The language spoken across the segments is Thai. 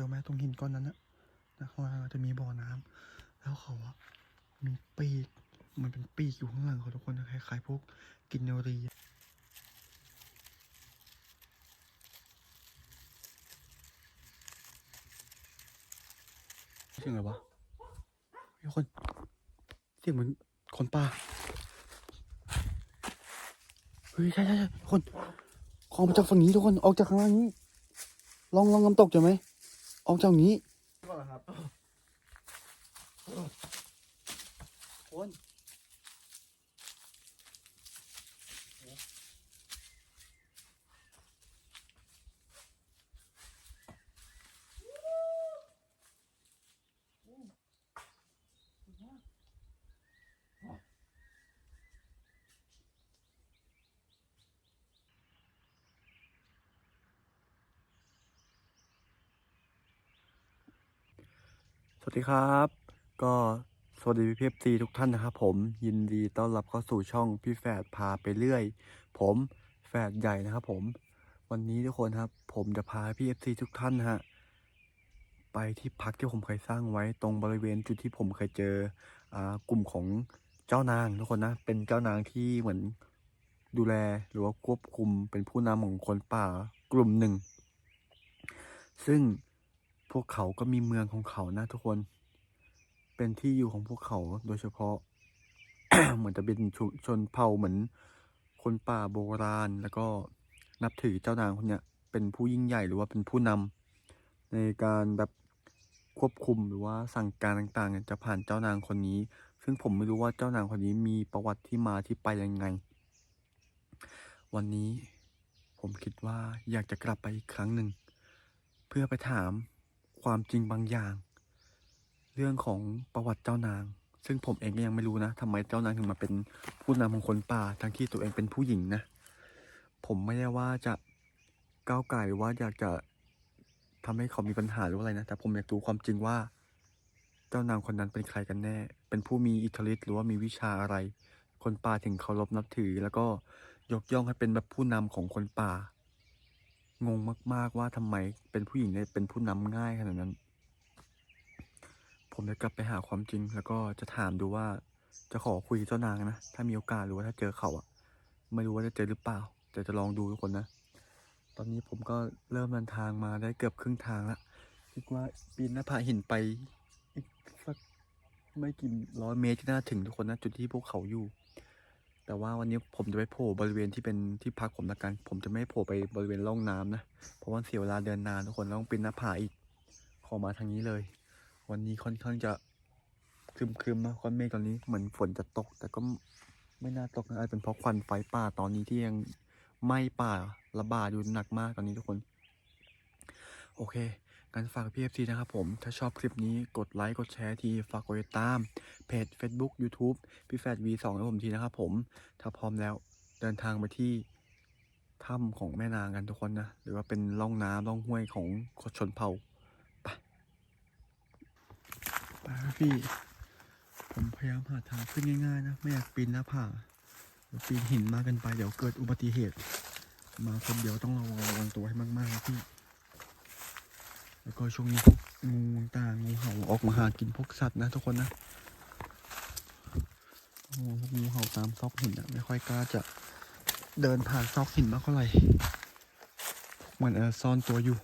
จอไหมตรงหินก้อนนั้นนะข้างล่างจะมีบ่อน้ำแล้วเขาอะมีปีก มันเป็นปีกอยู่ข้างหลังเขาทุกคนนะคล้ายๆพวกกินเนรีเสียงอะไรวะมีคนเสียงเหมือนคนป่าเฮ้ยใช่ใช่ใช่คนออกมาจากฝั่งนี้ทุกคนออกจากข้างล่างนี้ ลองลองน้ำตกจะไหม ออกจากนี้ก่อนเหรอครับคน สวัสดีครับ ก็สวัสดีพี่เพฟซีทุกท่านนะครับผมยินดีต้อนรับเข้าสู่ช่องพี่แฝดพาไปเรื่อย ผมแฝดใหญ่นะครับผม วันนี้ทุกคนครับ ผมจะพาพี่เอฟซีทุกท่านฮะไปที่พักที่ผมเคยสร้างไว้ตรงบริเวณจุดที่ผมเคยเจออ่ากลุ่มของเจ้านางทุกคนนะเป็นเจ้านางที่เหมือนดูแลหรือว่าควบคุมเป็นผู้นำของคนป่ากลุ่มหนึ่ง ซึ่ง พวกเขาก็มีเมืองของเขานะทุกคน เป็นที่อยู่ของพวกเขาโดยเฉพาะ เหมือนจะเป็นชชนเผ่าเหมือน คนป่าโบราณ แล้วก็นับถือเจ้านางคนเนี้ยเป็นผู้ยิ่งใหญ่หรือว่าเป็นผู้นำในการแบบควบคุมหรือว่าสั่งการต่างๆเนี่ยจะผ่านเจ้านางคนนี้ ซึ่งผมไม่รู้ว่าเจ้านางคนนี้มีประวัติที่มาที่ไปยังไง วันนี้ผมคิดว่าอยากจะกลับไปอีกครั้งหนึ่ง เพื่อไปถาม ความจริงบางอย่าง เรื่องของประวัติเจ้านาง ซึ่งผมเองก็ยังไม่รู้นะทำไมเจ้านางถึงมาเป็นผู้นำของคนป่าทั้งที่ตัวเองเป็นผู้หญิงนะ ผมไม่ได้ว่าจะก้าวไก่ว่าอยากจะทำให้เขามีปัญหาหรืออะไรนะ แต่ผมอยากรู้ความจริงว่า เจ้านางคนนั้นเป็นใครกันแน่ เป็นผู้มีอิทธิฤทธิ์หรือว่ามีวิชาอะไร คนป่าถึงเคารพนับถือ แล้วก็ยกย่องให้เป็นแบบผู้นำของคนป่า งงมาก ๆว่าทำไมเป็นผู้หญิงได้เป็นผู้นำง่ายขนาดนั้น ผมจะกลับไปหาความจริง แล้วก็จะถามดูว่าจะขอคุยเจ้านางนะถ้ามีโอกาสหรือว่าถ้าเจอเขาอะไม่รู้ว่าจะเจอหรือเปล่า แต่จะลองดูทุกคนนะ ตอนนี้ผมก็เริ่มเดินทางมาได้เกือบครึ่งทางล้วคิดว่าปีนหน้าผาหินไปอีกสักไม่กี่ร้อยเมตรก็น่าถึงทุกคนนะจุดที่พวกเขาอยู่ แต่ว่าวันนี้ผมจะไปโผล่บริเวณที่เป็นที่พักผมละกัน ผมจะไม่โผล่ไปบริเวณร่องน้ำนะ เพราะว่าเสียเวลาเดินนานทุกคนต้องปีนหน้าผาอีก ขอมาทางนี้เลย วันนี้ค่อนข้างจะครึมๆนะก้อนเมฆตอนนี้เหมือนฝนจะตก แต่ก็ไม่น่าตกนะอาจเป็นเพราะควันไฟป่าตอนนี้ที่ยังไหม้ป่าระบาดอยู่หนักมากตอนนี้ทุกคน โอเค งั้นฝากพี่เอฟซีนะครับผม ถ้าชอบคลิปนี้กดไลค์ กดแชร์ที ฝากกดติดตาม เพจ Facebook YouTube พี่แฟด V2 นะผมทีนะครับผม ถ้าพร้อมแล้วเดินทางไปที่ถ้ำของแม่นางกันทุกคนนะ หรือว่าเป็นร่องน้ำร่องห้วยของชนเผ่าไปไปครับพี่ ผมพยายามหาทางขึ้นง่ายๆนะ ไม่อยากปีนหน้าผาปีนหินมากเกินไปเดี๋ยวเกิดอุบัติเหตุ มาคนเดียวต้องระวังระวังตัวให้มากๆนะพี่ แล้วก็ช่วงนี้พวกงูต่างงูเห่าออกมาหากินพวกสัตว์นะทุกคนนะโอ้พวกงูเห่าตามซอกหินอะไม่ค่อยกล้าจะเดินผ่านซอกหินมากเท่าไหร่เหมือนเออซ่อนตัวอยู่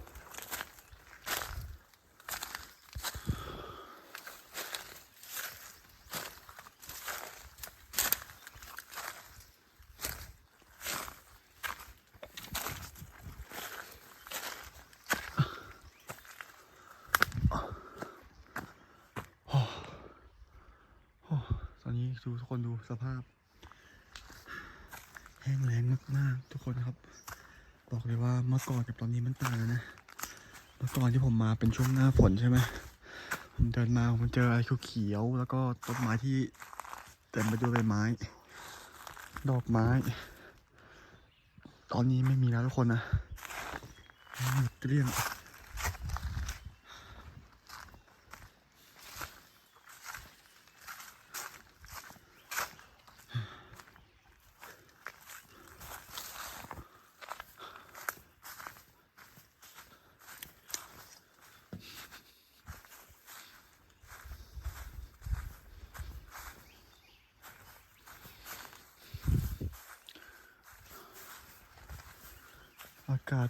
โอ้โอ้ตอนนี้ดูทุกคนดูสภาพ แห้งแล้งมากๆ ทุกคนครับ บอกเลยว่าเมื่อก่อนกับตอนนี้มันต่างกันนะ เมื่อก่อนที่ผมมา เป็นช่วงหน้าฝนใช่ไหมผมเดินมาผมเจออะไรเขียวๆแล้วก็ต้นไม้ที่เต็มไปด้วยใบไม้ ดอกไม้ ตอนนี้ไม่มีแล้วทุกคนนะเกลี้ยง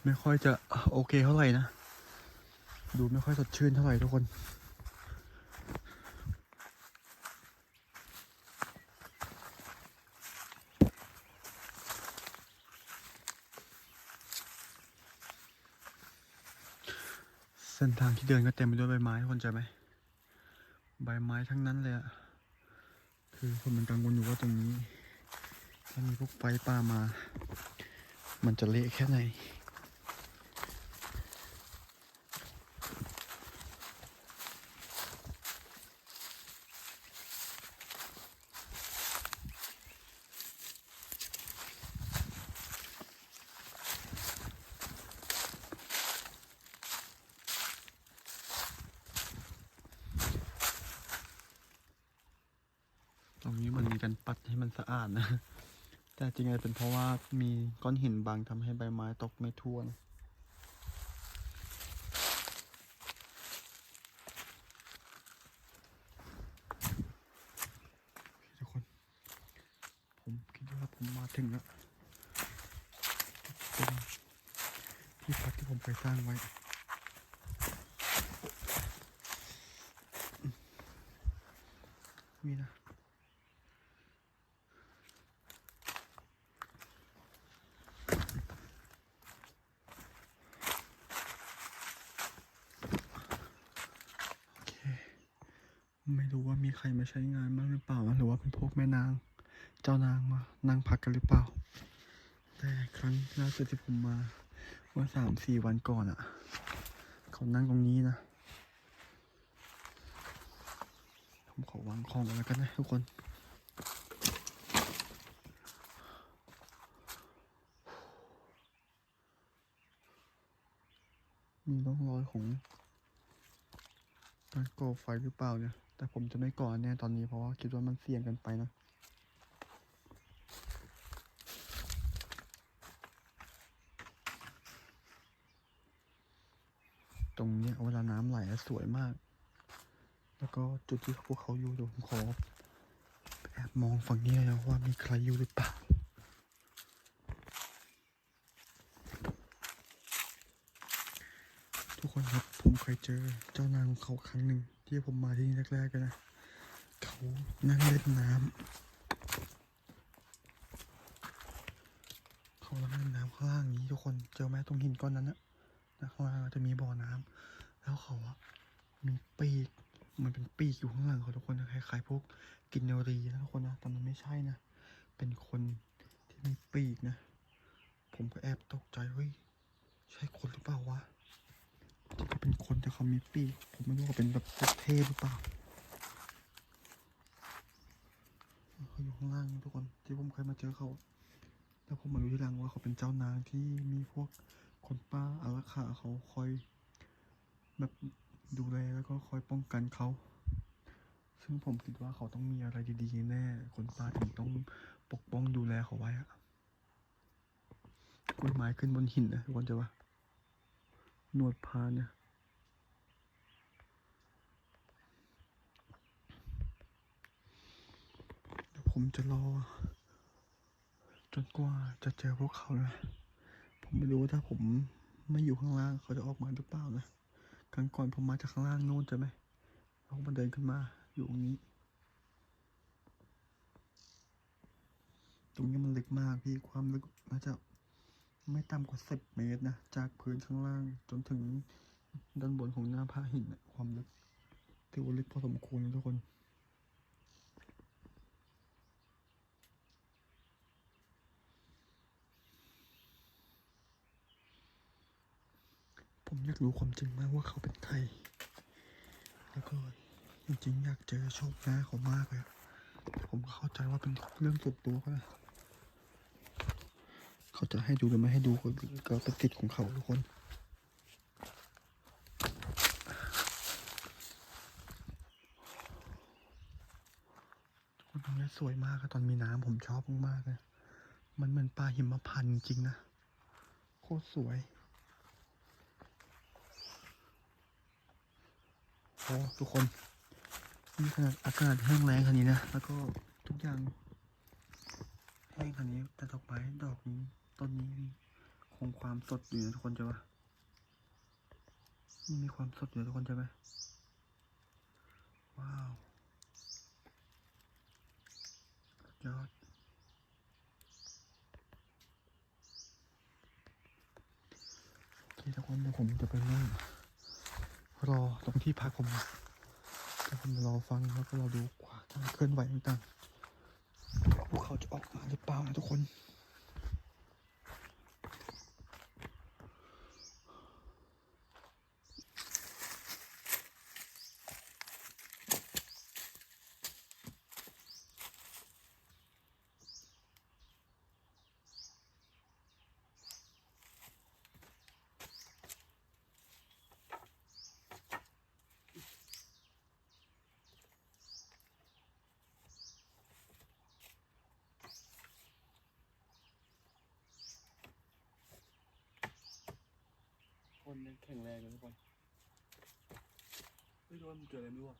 ไม่ค่อยจะโอเคเท่าไหร่นะ ดูไม่ค่อยสดชื่นเท่าไหร่ทุกคน เส้นทางที่เดินก็เต็มไปด้วยใบไม้ทุกคนเจไหม ใบไม้ทั้งนั้นเลยอะคือคนมันกังวลอยู่ว่าตรงนี้ ถ้ามีพวกไฟป่ามา มันจะเละแค่ไหน ตรงนี้มันมีการปัดให้มันสะอาดนะ แต่จริงๆเป็นเพราะว่ามีก้อนหิน บังทำให้ใบไม้ตกไม่ทั่วนะทุกคน ผมคิดว่าผมมาถึงแล้วที่พักที่ผมเคยสร้างไว้ มีนะ โอเค ไม่รู้ว่า มีใครมาใช้งานบ้างหรือเปล่า หรือว่าเป็นพวกแม่นาง เจ้านางมานั่งพักกันหรือเปล่า แต่ครั้งล่าสุดที่ผมมาเมื่อสามสี่วันก่อนอะ่ะ เขานั่งตรงนี้นะผมขอวางของกันแล้วกันนะทุกคนมีร่องรอยของการก่อไฟหรือเปล่าเนี่ย แต่ผมจะไม่ก่อนแน่ตอนนี้เพราะว่าคิดว่ามันเสี่ยงกันไปนะตรงเนี้ยเวลาน้ำไหลสวยมาก แล้วก็จุดที่พวกเขาอยู่เดี๋ยวผมขอแอบมองฝั่งนี้แล้วว่ามีใครอยู่หรือเปล่า ทุกคนครับผม เคยเจอเจ้านางของเขาครั้งหนึ่งที่ผมมาที่นี่แรกๆกันนะ เขานั่งเล่นน้ำเขานั่งเล่นน้ำข้างล่างนี้ทุกคนเจอไหมตรงหินก้อนนั้นนะนะข้างล่างจะมีบ่อน้ำแล้วเขาอะมีปีกมันเป็นปีกอยู่ข้างหลังเขาทุกคนคล้ายๆพวกกินเนรีนะทุกคนนะแต่มันไม่ใช่นะ เป็นคนที่มีปีกนะ ผมก็แอบตกใจเฮ้ยใช่คนหรือเปล่าวะ ที่เขาเป็นคนแต่เขามีปีกผมไม่รู้ว่าเป็นแบบเทพหรือเปล่าเขาอยู่ข้างล่างทุกคนที่ผมเคยมาเจอเขาแล้วผมมารู้ทีหลังว่าเขาเป็นเจ้านางที่มีพวกคนป้าอารักขาเขาคอยแบบดูแลแล้วก็คอยป้องกันเขา ซึ่งผมคิดว่าเขาต้องมีอะไรดีๆแน่ คนป้าถึงต้องปกป้องดูแลเขาไว้อะกล้วยไม้ขึ้นบนหินนะทุกคนเจะว่า หนวดพานเนี่ยเดี๋ยวผมจะรอ จนกว่าจะเจอพวกเขานะ ผมไม่รู้ว่าถ้าผมไม่อยู่ข้างล่างเขาจะออกมาหรือเปล่านะครั้งก่อนผมมาจากข้างล่างโน้นใช่ไหมแล้วมันเดินขึ้นมาอยู่ตรงนี้ ตรงนี้มันลึกมากพี่ความลึกน่าจะ ไม่ต่ำกว่าสิบเมตรนะ จากพื้นข้างล่างจนถึงด้านบนของหน้าผาหินนะความลึกถือว่าลึกพอสมควรทุกคน ผมอยากรู้ความจริงมากว่าเขาเป็นใคร แล้วก็จริงๆอยากเจอโชคหน้าเขามากเลย ผมเข้าใจว่าเป็นเรื่องส่วนตัวเขานะ เขาจะให้ดูหรือไม่ให้ดูก็ก็เป็นสิทธิ์ของเขาทุกคนทุกคนตรงนี้สวยมากอะตอนมีน้ำผมชอบมากๆเลยมันเหมือนป่าหิมพานต์จริงๆนะ โคตรสวยโอ้ทุกคนนี่ขนาดอากาศแห้งแล้งขนาดนี้นะ แล้วก็ทุกอย่างแห้งขนาดนี้แต่ดอกไม้ดอกนี้ ต้นนี้มีคงความสดอยู่นะทุกคนใช่ปะยังมีความสดอยู่ทุกคนใช่ไหมว้าวยอดโอเคทุกคนเดี๋ยวผมจะไปนั่งรอตรงที่พักผมเดี๋ยวผมจะรอฟังแล้วก็รอดูกว่าการเคลื่อนไหวต่างๆพวกเขาจะออกมาหรือเปล่านะทุกคน ยังแข็งแรงเลยทุกคนไม่รู้ว่ามันเกิดอะไรไม่รู้อะ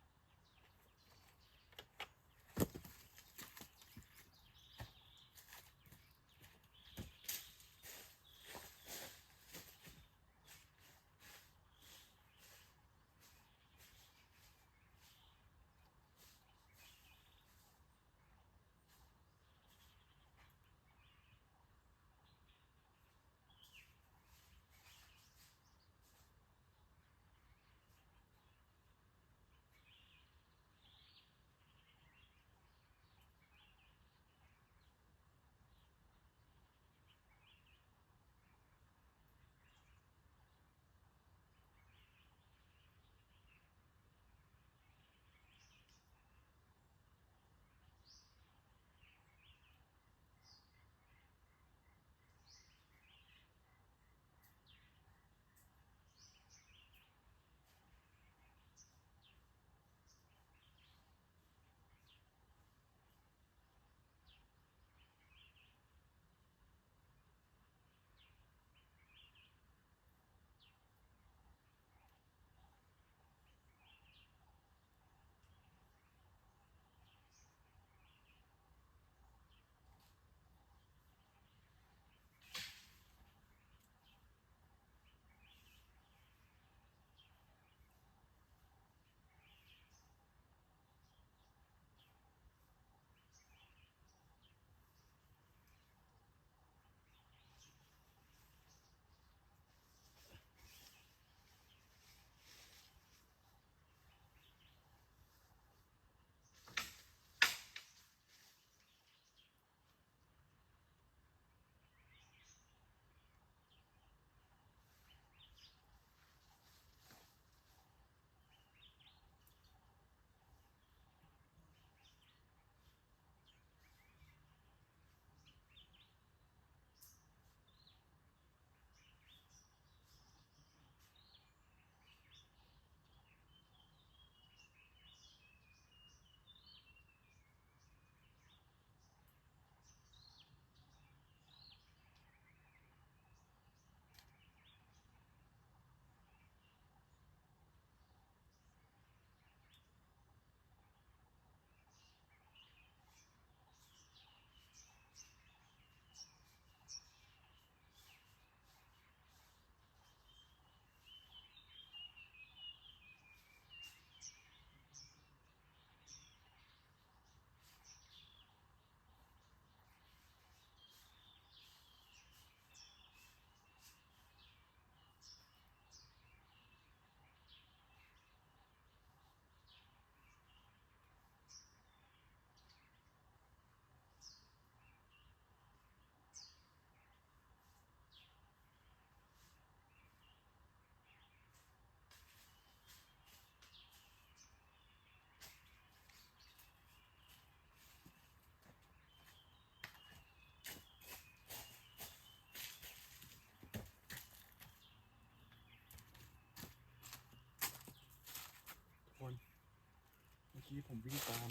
กี้ผมวิ่งตาม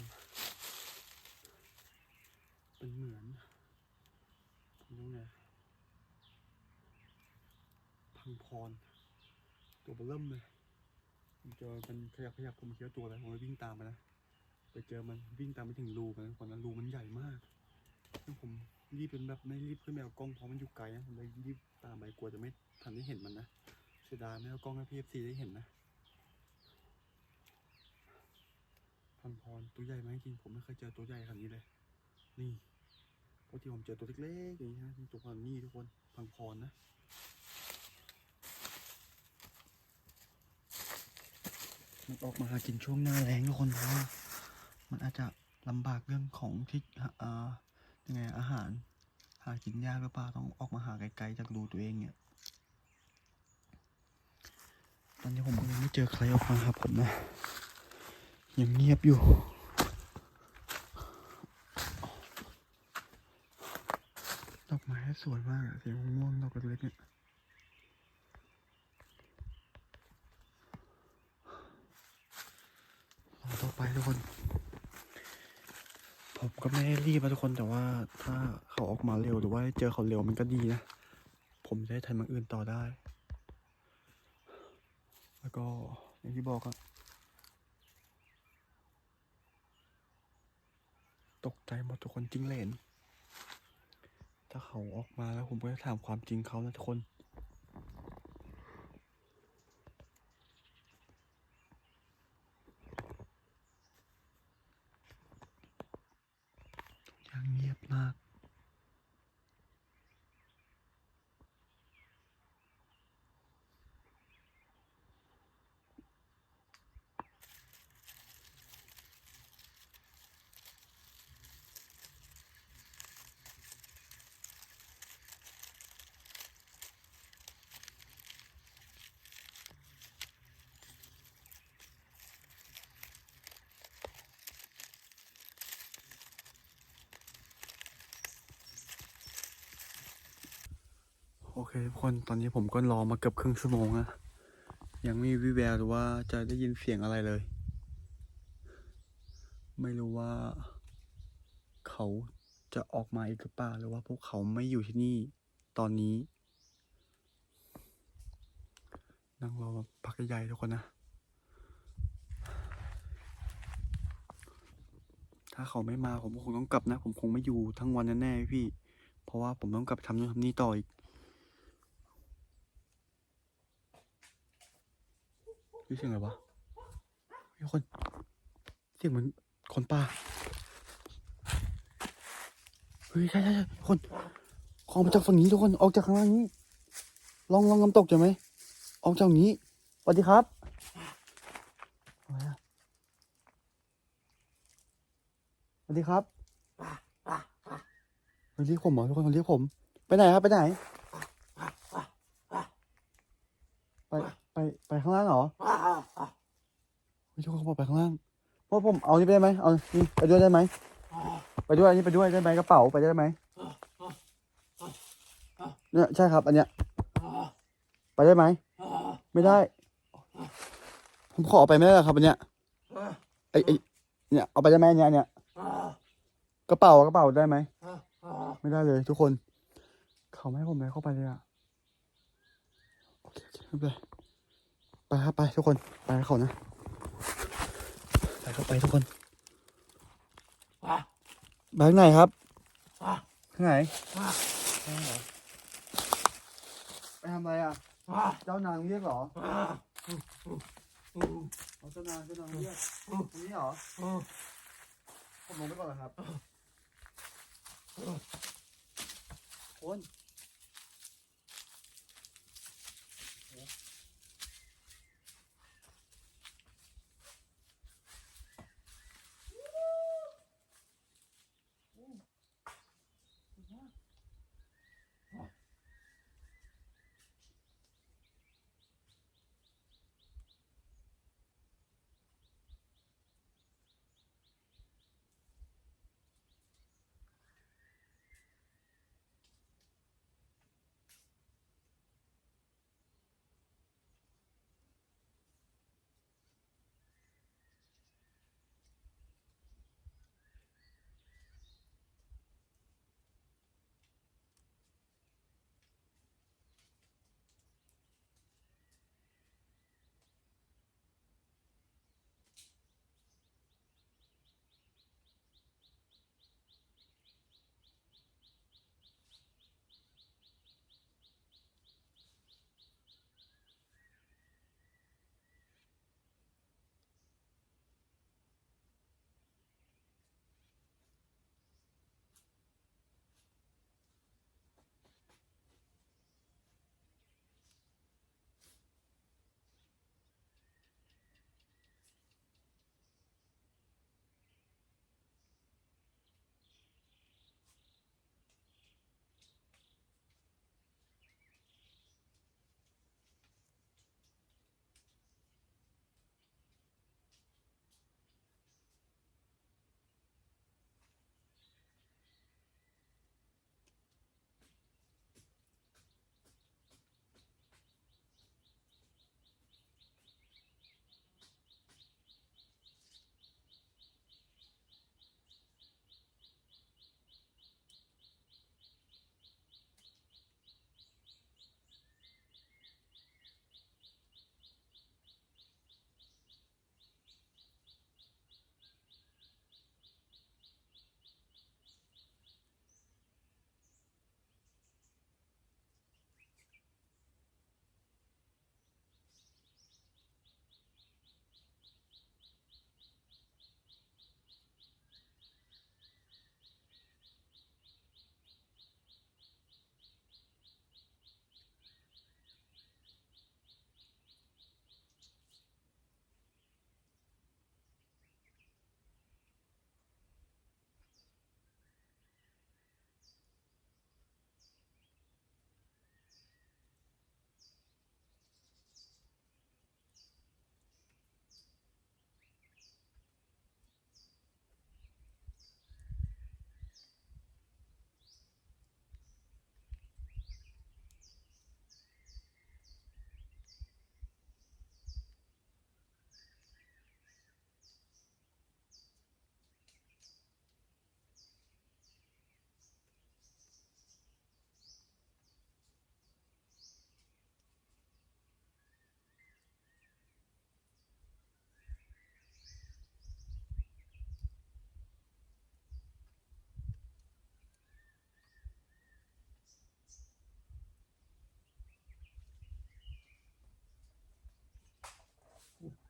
เป็นเหมือนผมยังไงพังพร ตัวเบลเริ่มเลยผมเจอมันขยับขยับผมคิดว่าตัวอะไรผมเลยวิ่งตามไปนะไปเจอมันวิ่งตามไปถึงรูมันคนนั้นรูมันใหญ่มากซึ่งผมรีบเป็นแบบไม่รีบขึ้นไปเอากล้องเพราะมันอยู่ไกลนะผมเลยรีบตามไปกลัวจะไม่ทันได้เห็นมันนะเสียดายไม่เอากล้องให้พี่เอฟซีได้เห็นนะ พันพรตัวใหญ่ไหมจริงผมไม่เคยเจอตัวใหญ่ขนาดนี้เลย นี่ปกติผมเจอตัวเล็กๆอย่างนี้นะนี่ตัวพันนี่ทุกคนพังพรนะมันออกมาหากินช่วงหน้าแล้งทุกคนเพราะว่ามันอาจจะลำบากเรื่องของที่อ่ายังไงอาหาร หากินยากหรือเปล่าต้องออกมาหาไกลๆจากรูตัวเองเนี่ยตอนนี้ผมก็ยังไม่เจอใครออกมาหาผมนะ ยังเงียบอยู่ ดอกไม้สวยมากอะสีม่วงๆดอกเล็กๆเนี่ยรอต่อไปทุกคน ผมก็ไม่ได้รีบนะทุกคนแต่ว่าถ้าเขาออกมาเร็วหรือว่าเจอเขาเร็วมันก็ดีนะ ผมจะได้ทำอย่างอื่นต่อได้ แล้วก็อย่างที่บอกอะ ตกใจหมดทุกคนจริงเหลนถ้าเขาออกมาแล้วผมก็จะถามความจริงเขานะทุกคน ยังเงียบมาก โอเคทุกคนตอนนี้ผมก็รอมาเกือบครึ่งชั่วโมงนะยังไม่มีวิแววหรือว่าจะได้ยินเสียงอะไรเลย ไม่รู้ว่า เขาจะออกมาอีกหรือเปล่าหรือว่าพวกเขาไม่อยู่ที่นี่ตอนนี้ นั่งรอมาพักใหญ่ทุกคนนะ ถ้าเขาไม่มาผมคงต้องกลับนะ ผมคงไม่อยู่ทั้งวันแน่ๆพี่ เพราะว่าผมต้องกลับทำนู่นทำนี่ต่ออีก เสียงอะไรวะมีคนเสียงเหมือนคนป่าเฮ้ยใช่ใช่ใช่คนออกมาจากฝั่งนี้ทุกคนออกจากข้างล่างนี้ ลองลองน้ำตกใช่ไหมออกจากนี้สวัสดีครับสวัสดีครับเฮ้ยเรียกผมเหรอทุกคนเรียกผม ไปไหนครับ ไปไหน ไป ไป ไปข้างล่างเหรอ พี่ทุกคเขาบอกไปข้างล่างพวกผมเอานี่ไปได้ไหมเอานี่ไปด้วยได้ไหมไปด้วยอันนี้ไปด้วยได้ไหมกระเป๋าไปได้ไหมเนี่ยใช่ครับ อันเนี้ยไปได้ไหมไม่ได้ ผมขอเอาไปไม่ได้หรอครับอันเนี้ยไอไอเนี่ยเอาไปได้ไหมอันเนี้ยเนี้ยกระเป๋ากระเป๋าได้ไหมไม่ได้เลยทุกคน เขาไม่ให้ผมเลยเข้าไปเลยอะโอเคโอเคไม่เป็นไรไปครับไปทุกคนไปเขานะ ไปเข้าไปทุกคนไปข้างไหนครับข้างไหนข้างไหนเหรอไปทำอะไรอะ เจ้านางเรียกเหรอเอาเจ้านางเจ้านางเรียกตรงนี้เหรอผมลงไปก่อนเหรอครับคน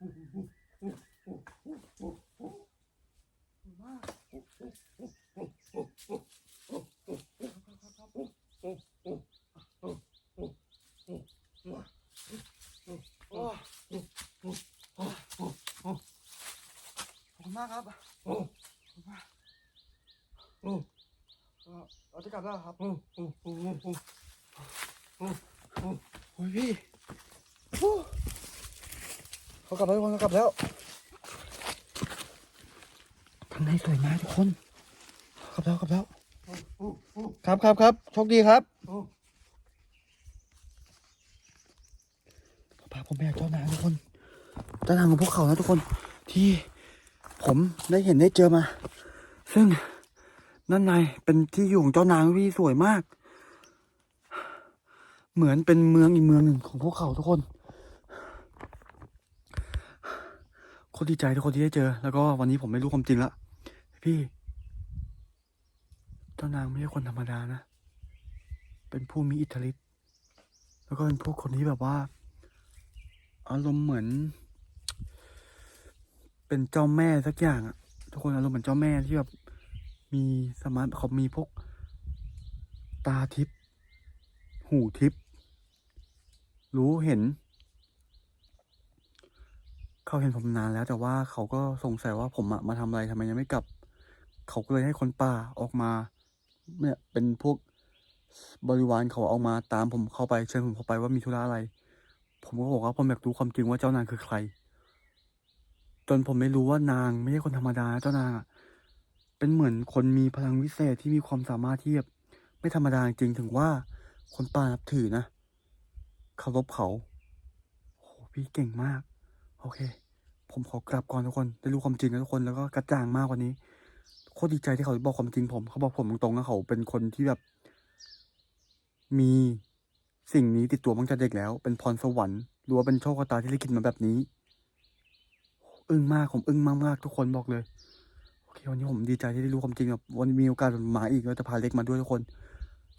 ขอบคุณมากครับเอ่อเราจะกลับแล้วครับ โอ้ยพี่โอ้เขาก ลับแล้วทุกคนเขากลับแล้วข้างในสวยมากทุกคนกลับแล้วกลับแล้ว ครับครับครับโชคดีครับพาผมไปหาเจ้านางทุกคนเจ้านางของพวกเขานะทุกคนที่ผมได้เห็นได้เจอมา ซึ่งนั่นในเป็นที่อยู่ของเจ้านางที่สวยมาก เหมือนเป็นเมืองอีกเมืองหนึ่งของพวกเขาทุกคน โคตรดีใจทุกคนที่ได้เจอ แล้วก็วันนี้ผมไม่รู้ความจริงละพี่ เจ้านางไม่ใช่คนธรรมดานะ เป็นผู้มีอิทธิฤทธิ์แล้วก็เป็นพวกคนที่แบบว่า อารมณ์เหมือน เป็นเจ้าแม่สักอย่างอะทุกคนอารมณ์เหมือนเจ้าแม่ที่แบบมีสมาร์ทเขามีพวก ตาทิพย์หูทิพย์รู้เห็น เขาเห็นผมนานแล้วแต่ว่าเขาก็สงสัยว่าผมอะมาทำอะไรทำไมยังไม่กลับ เขาก็เลยให้คนป่าออกมา เนี่ยเป็นพวกบริวารเขาเอามาตามผมเข้าไปเชิญผมเข้าไปว่ามีธุระอะไร ผมก็บอกว่าผมอยากรู้ความจริงว่าเจ้านางคือใคร จนผมไม่รู้ว่านางไม่ใช่คนธรรมดา เจ้านางอะเป็นเหมือนคนมีพลังวิเศษที่มีความสามารถที่แบบไม่ธรรมดาจริงถึงว่าคนป่านับถือนะเคารพเขาโหพี่เก่งมาก โอเค ผมขอกลับก่อนทุกคนได้รู้ความจริงแล้วทุกคนแล้วก็กระจ่างมากกว่านี้โคตรดีใจที่เขาบอกความจริงผม เขาบอกผมตรงๆนะเขาเป็นคนที่แบบ มีสิ่งนี้ติดตัวมาตั้งแต่เด็กแล้ว เป็นพรสวรรค์หรือว่าเป็นโชคชะตาที่ลิขิตมาแบบนี้ อึ้งมากผมอึ้งมากๆทุกคนบอกเลยโอเควันนี้ผมดีใจที่ได้รู้ความจริงแบบวันมีโอกาสมาอีกแล้วจะพาเล็กมาด้วยทุกคน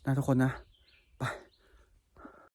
นะทุกคนนะ